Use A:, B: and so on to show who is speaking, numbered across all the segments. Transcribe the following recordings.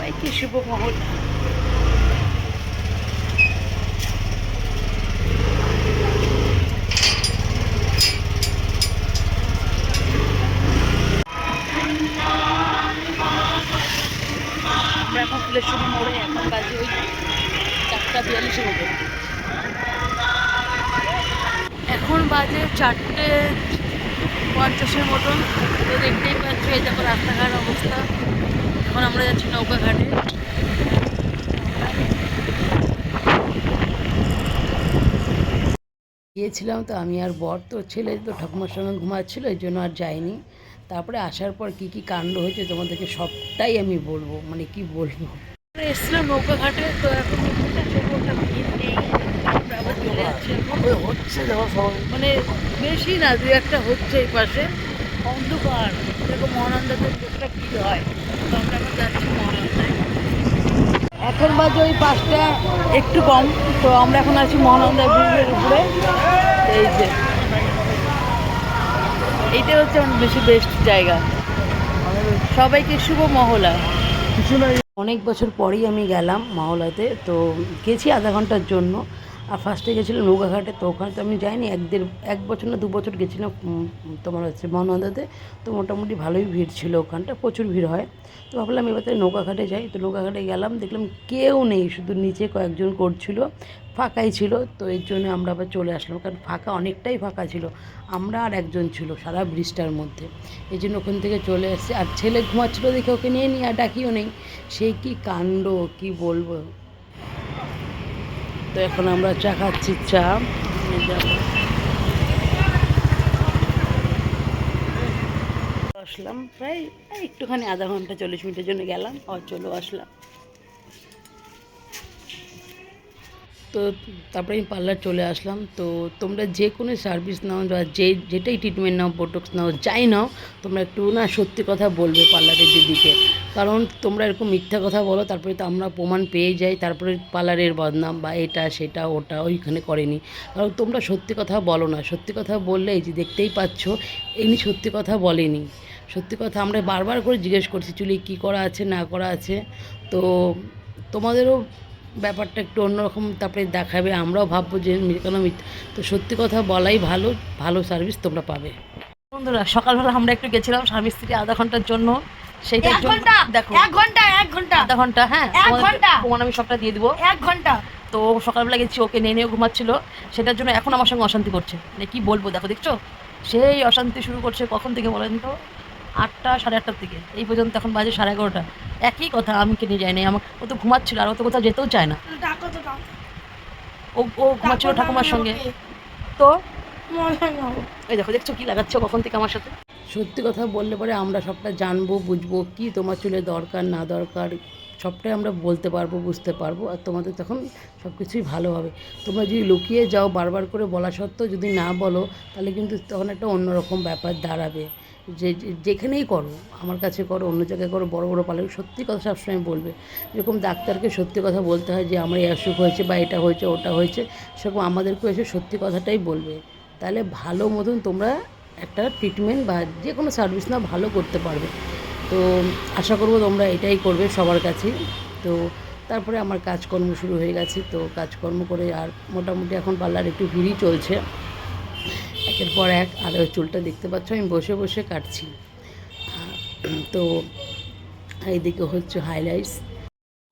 A: সবাইকে শুভ মহল এখন ফুলেশ্বরী মোড়ে এখন বাজে ওই চারটা বিয়াল্লিশের মতো এখন বাজে চারটে পঞ্চাশের মতন। তো দেখতেই পাচ্ছ এই দেখো রাস্তাঘাট অবস্থা। এখন আমরা যাচ্ছি নৌকা ঘাটে গিয়েছিলাম তো আমি আর বর তো ছেলে তো ঠাকুমার সঙ্গে ঘুমাচ্ছিল এই জন্য আর যাইনি। তারপরে আসার পর কি কি কাণ্ড হয়েছে তোমাদেরকে সবটাই আমি বলব মানে কি বলব? এসেছিলাম নৌকা ঘাটে তো এখন।
B: হচ্ছে
A: মানে বেশি না দু একটা হচ্ছে এই পাশে। অন্ধকার দেখো মহানন্দাতে কতটা ভিড় হয়। এখন বাজে ওই পাঁচটা একটু কম। তো আমরা এখন আছি মহানন্দা ব্রিজের উপরে। এই যে। এইটা হচ্ছে আমার বেশি বেস্ট জায়গা। সবাইকে শুভ মহলা। অনেক বছর পরেই আমি গেলাম মহলাতে। তো গেছি আধা ঘণ্টার জন্য। আর ফার্স্টে গেছিলাম নৌকাঘাটে, তো ওখানে তো আমি যাইনি, এক দেড়, এক বছর না দু বছর গেছিলাম তোমার হচ্ছে মহানন্দাতে তো মোটামুটি ভালোই ভিড় ছিল ওখানটা, প্রচুর ভিড় হয়। তো ভাবলাম এবার নৌকাঘাটে যাই, তো নৌকাঘাটে গেলাম, দেখলাম কেউ নেই, শুধু নিচে কয়েকজন করছিল, ফাঁকাই ছিল, তো এর জন্য আমরা আবার চলে আসলাম, কারণ ফাঁকা অনেকটাই ফাঁকা ছিল, আমরা আর একজন ছিল সারা ব্রিজটার মধ্যে। এই জন্য ওখান থেকে চলে এসেছি, আর ছেলে ঘুমাচ্ছিল দেখে ওকে নিয়ে নিই আর ডাকিও নেই সেই কি কাণ্ড, কি বলব? তো এখন আমরা চা খাচ্ছি, চা। আসলাম, প্রায় একটুখানি আধা ঘণ্টা, চল্লিশ মিনিটের জন্য গেলাম। আর চলো আসলাম। তো তারপরে আমি পার্লার চলে আসলাম। তো তোমরা যে কোনো সার্ভিস নাও বা যে, যেটাই ট্রিটমেন্ট নাও বোটক্স নাও, যাই নাও, তোমরা একটু না সত্যি কথা বলবে পার্লারের দিদিকে। কারণ তোমরা এরকম মিথ্যা কথা বলো, তারপরে তো আমরা প্রমাণ পেয়ে যাই, তারপরে পার্লারের বদনাম বা এটা, সেটা, ওটা ওইখানে করেনি। কারণ তোমরা সত্যি কথা বলো না, সত্যি কথা বললে এই যে দেখতেই পাচ্ছ, এমনি সত্যি কথা বলেনি। সত্যি কথা আমরা বারবার করে জিজ্ঞেস করছি, চুলি কী করা আছে, না করা আছে? তো তোমাদেরও ব্যাপারটা একটু অন্যরকম তারপরে দেখাবে আমরাও ভাববো যে কেন তো সত্যি কথা বলাই ভালো ভালো সার্ভিস তোমরা পাবে। বন্ধুরা সকালবেলা আমরা একটু গেছিলাম স্বামী স্ত্রী আধা ঘণ্টার জন্য। সেইটার জন্য দেখো।
C: এক ঘণ্টা এক ঘণ্টা।
A: আধা ঘণ্টা হ্যাঁ।
C: এক ঘণ্টা।
A: প্রমাণ আমি সবটা দিয়ে দিবো।
C: এক ঘণ্টা।
A: তো সকালবেলা গেছি ওকে নিয়ে নিয়ে ঘুমাচ্ছিল। সেটার জন্য এখন আমার সঙ্গে অশান্তি করছে। মানে কি বলব দেখো দেখছ? সেই অশান্তি শুরু করছে কখন থেকে বলেন তো? আটটা সাড়ে আটটার থেকে এই পর্যন্ত এখন বাজে সাড়ে এগারোটা। একই কথা আমি কিনে যাই নাই আমার ও তো ঘুমাচ্ছিল আর ও তো কোথাও যেতেও চায় না।
C: ডাকো তো ডাকো
A: ও ও ঘুমাচ্ছিল ঠাকুমার সঙ্গে। তো? এই দেখো দেখছ কি লাগাচ্ছ কখন থেকে আমার সাথে? সত্যি কথা বললে পরে আমরা সবটা জানব বুঝব কি তোমার চুলে দরকার না দরকার সবটাই আমরা বলতে পারব, বুঝতে পারব আর তোমাদের তখন সব কিছুই ভালো হবে। তোমরা যদি লুকিয়ে যাও বারবার করে বলা সত্ত্বেও যদি না বলো, তাহলে কিন্তু তখন একটা অন্যরকম ব্যাপার দাঁড়াবে। যে যেখানেই করো, আমার কাছে করো, অন্য জায়গায় করো, বড় বড় পালে সত্যি কথা সবসময় বলবে। যেরকম ডাক্তারকে সত্যি কথা বলতে হয় যে, আমার এই অসুখ হয়েছে বা এটা হয়েছে, ওটা হয়েছে, সেরকম আমাদেরকেও এসে সত্যি কথাটাই বলবে। তাহলে ভালো মতন তোমরা একটা ট্রিটমেন্ট বা যে কোনো সার্ভিস না ভালো করতে পারবে। তো আশা করব তোমরা এটাই করবে সবার কাছে। তো তারপরে আমার কাজকর্ম শুরু হয়ে গেছে। তো কাজকর্ম করে আর মোটামুটি এখন পার্লার একটু ভিড়ই চলছে। একের পর এক আর ওই চুলটা দেখতে পাচ্ছ, আমি বসে বসে কাটছি। তো এইদিকে হচ্ছে হাইলাইটস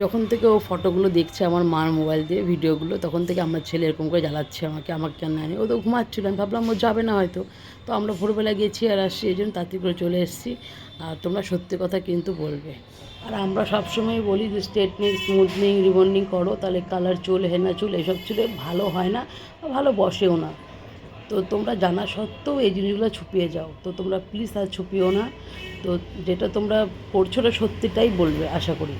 A: যখন থেকে ও ফটোগুলো দেখছে আমার মার মোবাইল দিয়ে ভিডিওগুলো তখন থেকে আমার ছেলে এরকম করে জ্বালাচ্ছে আমাকে আমাকে কেন আনে ও তো ঘুমাচ্ছিল, আমি ভাবলাম ও যাবে না হয়তো। তো আমরা ভোরবেলা গেছি আর আসছি, এই জন্য তাড়াতাড়ি করে চলে এসেছি। আর তোমরা সত্যি কথা কিন্তু বলবে। আর আমরা সবসময় বলি যে স্ট্রেটনিং স্মুথনিং রিবন্ডিং করো, তাহলে কালার চুল, হেনা চুল, এসব চুলে ভালো হয় না ভালো বসেও না। তো তোমরা জানা সত্ত্বেও এই জিনিসগুলো ছুপিয়ে যাও। তো তোমরা প্লিজ আর ছুপিও না। তো যেটা তোমরা করছ সত্যিটাই বলবে, আশা করি।